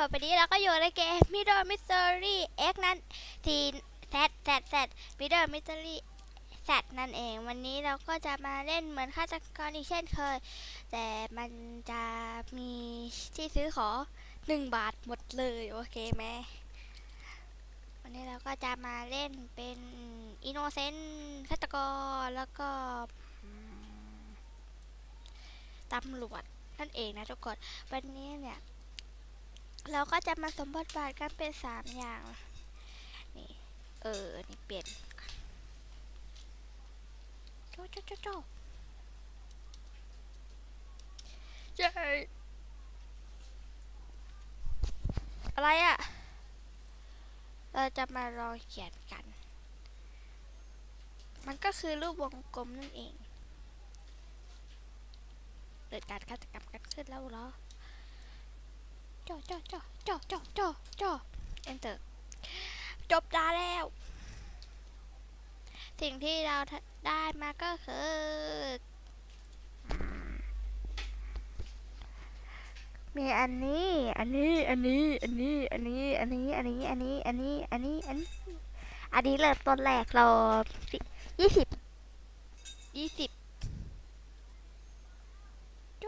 ต่อไปนี้เราก็อยู่ในเกม Middle Mystery X นั่นทีแซดแซดแซด Middle Mystery แซดนั่นเอง วันนี้เราก็จะมาเล่นเหมือนฆาตกรอีกเช่นเคย แต่มันจะมีที่ซื้อขอหนึ่งบาทหมดเลย โอเคไหมวันนี้เราก็จะมาเล่นเป็นอินโนเซนต์ฆาตกรแล้วก็ตำรวจนั่นเองนะทุกคน วันนี้เนี่ย เราก็จะมาสมบทบาทกันเป็นสามอย่าง นี่ เออ นี่เปลี่ยนโจโจโจโจใช่อะไรอะ่ะเราจะมาลองเขียนกัน มันก็คือรูปวงกลมนั่นเอง เกิดการฆาตกรรมกันขึ้นแล้วเหรอ จ่อจ่อจ่อจ่อจ่อจ่อจ่อ enter จบได้แล้ว สิ่งที่เราได้มาก็คือ มีอันนี้ อันนี้ อันนี้ อันนี้ อันนี้ อันนี้ อันนี้ อันนี้ อันนี้ อันนี้ อันนี้ อันนี้เริ่มต้นแรกเรายี่สิบยี่สิบโจ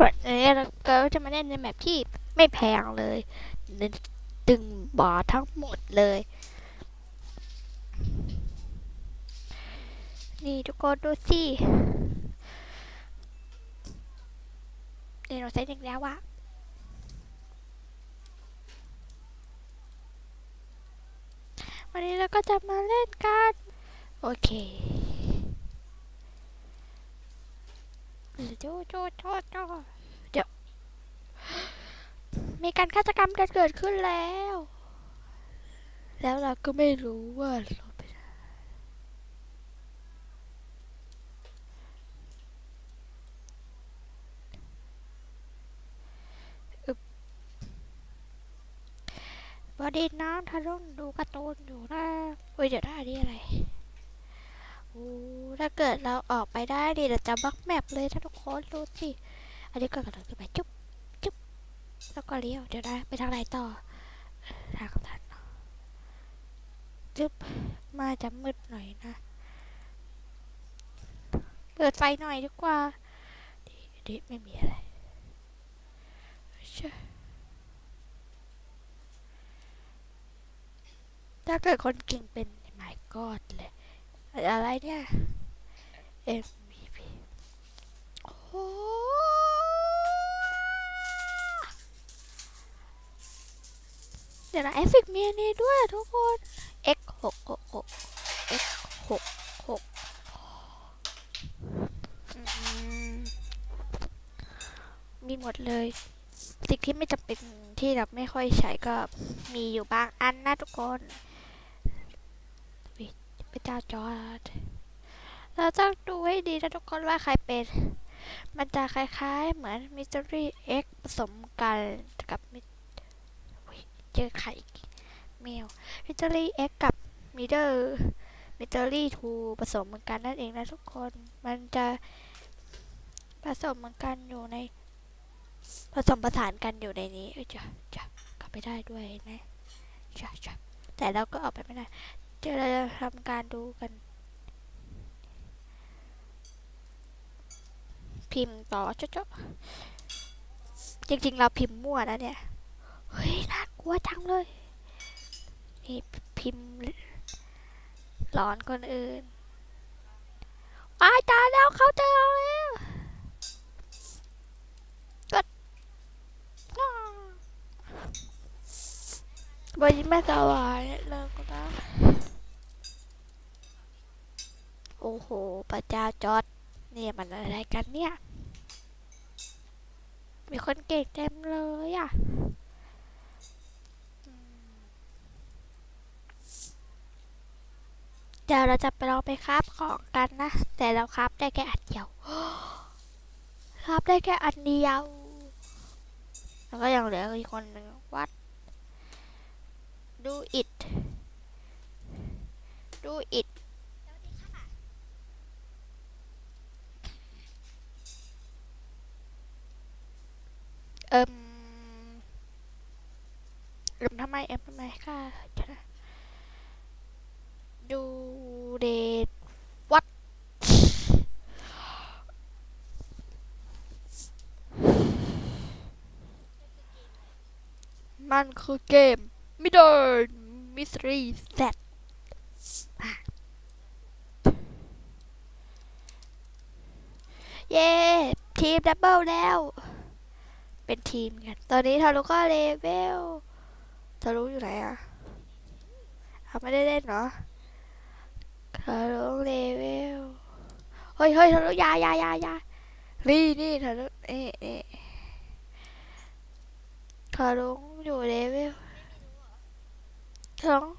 วันนี้เราก็ จะมาเล่นในแมปที่ไม่แพงเลยดึงบาททั้งหมดเลย นี่ทุกคนดูสินี่เราใช้อีกแล้วอะวันนี้เราก็จะมาเล่นกัน โอเคโจโจโจโจ มีการฆาตกรรมกันเกิดขึ้นแล้ว แล้วเราก็ไม่รู้ว่าเราไปนอึบวันดีน้องทะลุงดูการ์ตูนอยู่นะเฮ้ยเดี๋ยวได้นี่อะไรโอ้ถ้าเกิดเราออกไปได้ดิเราจะบล็อกแมปเลยถ้าทุกคนดูสิ อันนี้ก็กระโดดขึ้นไปจุ๊บ แล้วก็เลี้ยว เดี๋ยวนะไปทางไหนต่อ ทางกับทันนจึ๊บ มาจะมืดหน่อยนะ เปิดไฟหน่อยดีกว่าดีดีไม่มีอะไรชถ้าเกิดคนเก่งเป็นหมายกอดเลย อะไรเนี่ย MVP โอ้โห เดี๋ยวนะเอฟเฟกต์มีอันนี้ด้วยทุกคน x หกหกหก x หกหกมีหมดเลย สิ่งที่ไม่จำเป็นที่เราไม่ค่อยใช้ก็มีอยู่บางอันนะทุกคนวิพระเจ้าจอร์ดเราต้องดูให้ดีนะทุกคนว่าใครเป็น มันจะคล้ายๆเหมือน Mystery X ผสมกันกับ เจอไข่แมวมิเตอรี่ X กับมิเตอร์มิเตอรี่ทูผสมเหมือนกันนั่นเองนะทุกคน มันจะผสมเหมือนกันอยู่ในผสมผสานกันอยู่ในนี้เอ้ยจะจะกลับไปได้ด้วยนไหมจะจะแต่เราก็ออกไปไม่ได้เดี๋ยวเราจะทำการดูกัน พิมพ์ต่อเจ้าจริงๆ เราพิมพ์มั่วนะเนี่ย เฮ้ยน่ากลัวจังเลยนี่พิมพ์หลอนคนอื่นอ้ายตายแล้วเขาเจอแล้วกดอ้าววันนี้ไม่สบายเลิกก็ได้โอ้โหพระเจ้าจอดเนี่ยมันอะไรกันเนี่ย มีคนเก่งเต็มเลยอะ เดี๋ยวเราจะไปลองไปคาบของกันนะ แต่เราคาบได้แค่อันเดียวคาบได้แค่อันเดียว แล้วก็ยังเหลืออีกคนหนึ่งวัด ดูอิดดูอิดเอิ่มเอิ่มทำไมเอิ่มทำไมค่ะ เดทวัดมันคือเกมมิดเดิลมิส t รีแซดเย้ ทีมดับเบิลแล้ว เป็นทีมกัน ตอนนี้ทารุก็เลเวลทารุอยู่ไหนอะเขาไม่ได้เล่นเหรอ ทารุเลเวล เฮ้ยเฮ้ยทารุยายายายานี่นี่ทารุเอ๊ะเอ๊ะทารุอยู่เลเวลทารุ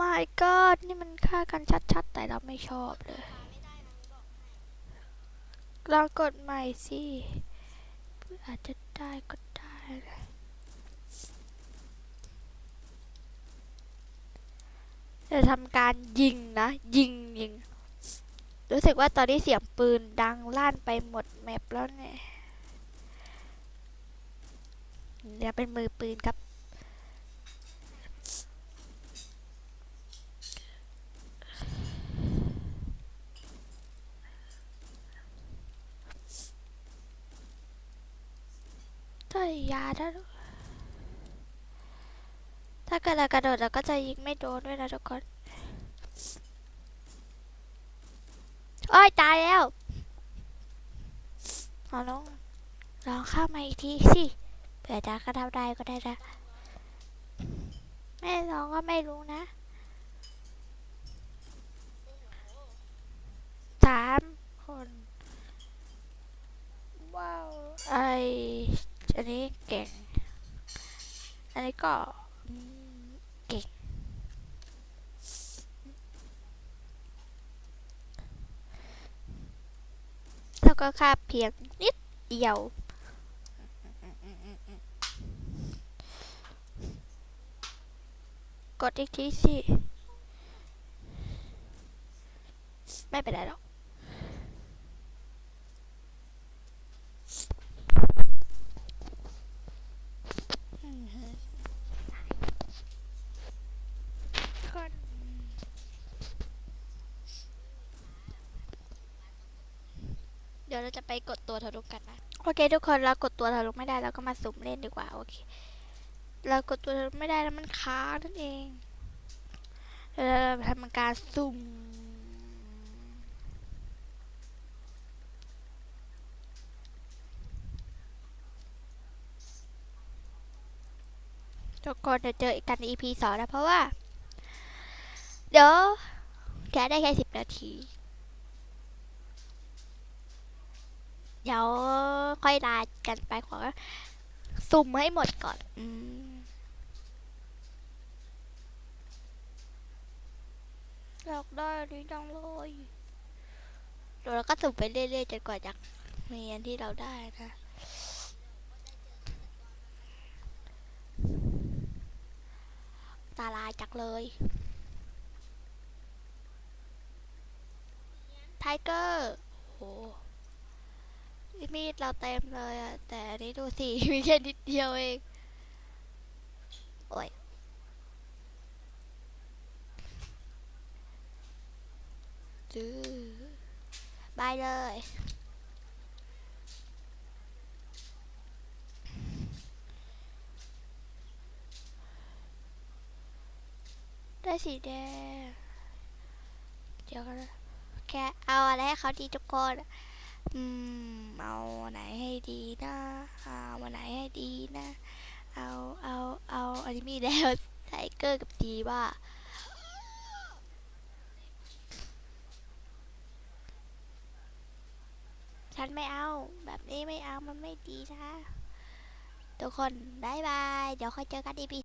my god นี่มันฆ่ากันชัดๆ แต่เราไม่ชอบเลยลองกดใหม่สิออาจจะได้ก็ได้นะ จะทำการยิงนะ ยิงยิง รู้สึกว่าตอนนี้เสียงปืนดังลั่นไปหมดแมปแล้วเนี่ยเดี๋ยวเป็นมือปืนครับถ้ายาถ้าถ้า เกิดเรากระโดดเราก็จะยิงไม่โดนด้วยนะทุกคนโอ้ยตายแล้วเอาลองลองเข้ามาอีกทีสิเผื่อจะกระทำได้ก็ได้นะไม่ลองก็ไม่รู้นะสามคนว้าวไออันนี้เก่งอันนี้ก็อืมเก่ง แล้ว ก็ค่าเพียงนิดเดียว กดอีกทีสิ ไม่เป็นไรหรอก คนเดี๋ยวเราจะไปกดตัวทะลุกันนะ โอเค ทุกคนเรากดตัวทะลุไม่ได้เราก็มาสุ่มเล่นดีกว่าโอเค เรากดตัวทะลุไม่ได้แล้วมันค้างนั่นเองเดี๋ยวเราทำการสุ่มทุกคนเดี๋ยวเจอกันใน EP สองนะเพราะว่า เดี๋ยวแค่ได้แค่สิบนาที เดี๋ยวค่อยลากันไปขอสุ่มให้หมดก่อนอืมอยากได้อันนี้จังเลยเดี๋ยวเราก็สุ่มไปเรื่อยๆจนกว่าจะมีอันที่เราได้นะตาลายจักเลยไทเกอร์โห มีดเราเต็มเลยอะแต่อันนี้ดูสิมีแค่นิดเดียวเอง โอ้ยจื้อบายเลยได้สีแดง เดี๋ยวกันนะแค่เอาอะไรให้เขาดีทุกคน อืม เอาอันไหนให้ดีนะเอาอันไหนให้ดีนะ เอาเอาเอาอันนี้มีแล้วไทเกอร์กับดีว่าฉันไม่เอา แบบนี้ไม่เอามันไม่ดีนะ ทุกคนบายบาย เดี๋ยวค่อยเจอกันอีพี